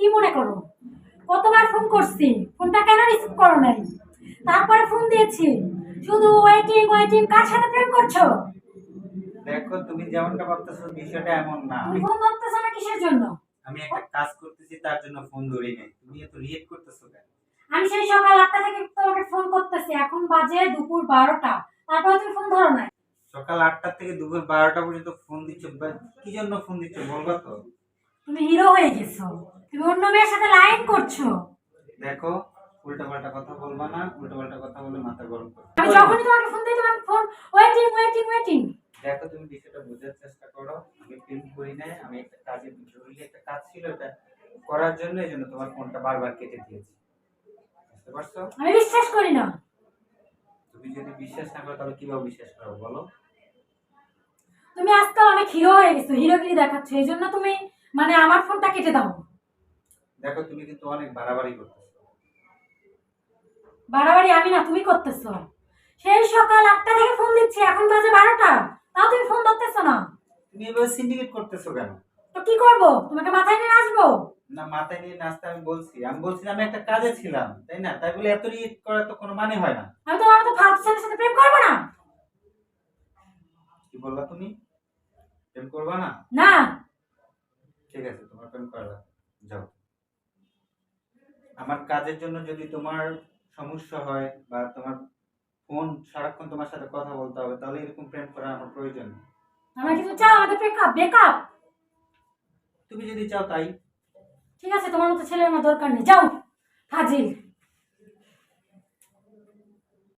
কি মনে করো? কতবার ফোন করছি। ফোনটা কেন রিসিভ করো নাই? তারপরে ফোন দিয়েছি। শুধু ওয়েটিং ওয়েটিং কার সাথে প্রেম করছ? দেখো তুমি যেমনটা ভাবতেছো বিষয়টা এমন না। তুমি ফোন ধরতেছো না কিসের জন্য? আমি একটা কাজ করতেছি তার জন্য ফোন ধরি নাই। তুমি এত রিয়েক্ট করতেছো কেন? আমি সেই সকাল আটটা থেকে তোমাকে ফোন করতেছি। এখন বাজে দুপুর বারোটা। তারপরে তুমি ফোন ধরো নাই। সকাল আটটা থেকে দুপুর বারোটা পর্যন্ত ফোন দিচ্ছ। কি জন্য ফোন দিচ্ছ বলবা তো? তুমি হিরো হয়ে গেছো। তুমি অন্য মেয়ের সাথে লাইন করছ? দেখো উল্টা পাল্টা কথা বলবা না উল্টা পাল্টা কথা বলে মাথা গরম করো আমি যখনই তোমাকে ফোন দিই তোমার ফোন ওয়েটিং ওয়েটিং ওয়েটিং দেখো তুমি বিষয়টা বোঝার চেষ্টা করো। আমি প্রেম করি নাই আমি একটা কাজে জরুরি একটা কাজ ছিল এটা করার জন্য এই জন্য তোমার ফোনটা বারবার কেটে দিয়েছি। বুঝতে পারছ? আমি বিশ্বাস করি না। তুমি যদি বিশ্বাস না করো তাহলে কীভাবে বিশ্বাস করো বলো? তুমি আজকাল অনেক হিরো হয়ে গেছো হিরোগিরি দেখাচ্ছ এই জন্য তুমি মানে আমার ফোনটা কেটে দাও। দেখো তুমি কিন্তু অনেক বাড়াবাড়ি করতেছো। বাড়াবাড়ি আমি না তুমি করতেছো। সেই সকাল আটটা থেকে ফোন দিচ্ছি এখন বাজে বারোটা। তাও তুমি ফোন ধরতেছো না। তুমি এবার সিন্ডিকেট করতেছো কেন? তো কি করব? তোমাকে মাথায় নিয়ে আসব না মাথায় নিয়ে নাচতে আমি বলছি। আমি বলছি আমি একটা কাজে ছিলাম তাই না? তাই বলে এত রিয়েক্ট করার তো কোনো মানে হয় না। আমি তোমার মতো ফালতু ছেলের সাথে প্রেম করব না? কি বলবা তুমি? প্রেম করবা না? না। ঠিক আছে তোমার প্রেম করবা যাও। আমার কাজের জন্য যদি তোমার সমস্যা হয় বা তোমার ফোন সারাক্ষণ তোমার সাথে কথা বলতে হবে তাহলে এরকম প্রেম করা আমার প্রয়োজন আমার কিছু চাও আমাদের ব্রেকআপ ব্রেকআপ তুমি যদি চাও তাই। ঠিক আছে তোমার মতো ছেলের আমার দরকার নেই। যাও ফাজিল।